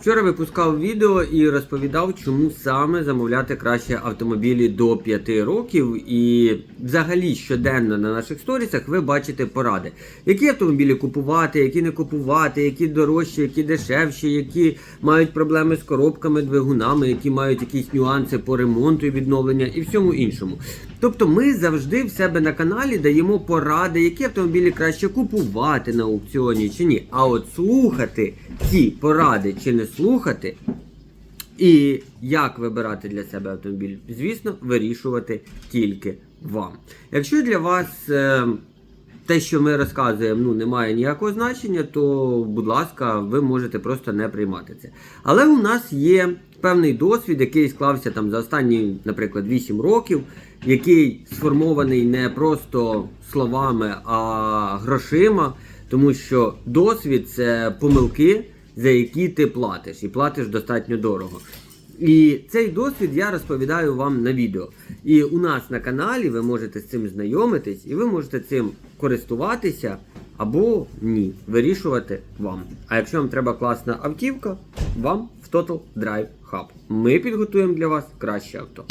Вчора випускав відео і розповідав, чому саме замовляти краще автомобілі до 5 років. І взагалі щоденно на наших сторісах ви бачите поради, які автомобілі купувати, які не купувати, які дорожчі, які дешевші, які мають проблеми з коробками, двигунами, які мають якісь нюанси по ремонту і відновлення і всьому іншому. Тобто ми завжди в себе на каналі даємо поради, які автомобілі краще купувати на аукціоні чи ні. А от слухати ці поради чи не слухати, і як вибирати для себе автомобіль, звісно, вирішувати тільки вам. Якщо для вас е, те, що ми розказуємо, ну, не має ніякого значення, то, будь ласка, ви можете просто не приймати це. Але у нас є певний досвід, який склався там за останні, наприклад, 8 років, який сформований не просто словами, а грошима, тому що досвід це помилки, за які ти платиш, і платиш достатньо дорого. І цей досвід я розповідаю вам на відео. І у нас на каналі ви можете з цим знайомитись, і ви можете цим користуватися або ні. Вирішувати вам. А якщо вам треба класна автівка, вам в Total Drive Hub. Ми підготуємо для вас краще авто.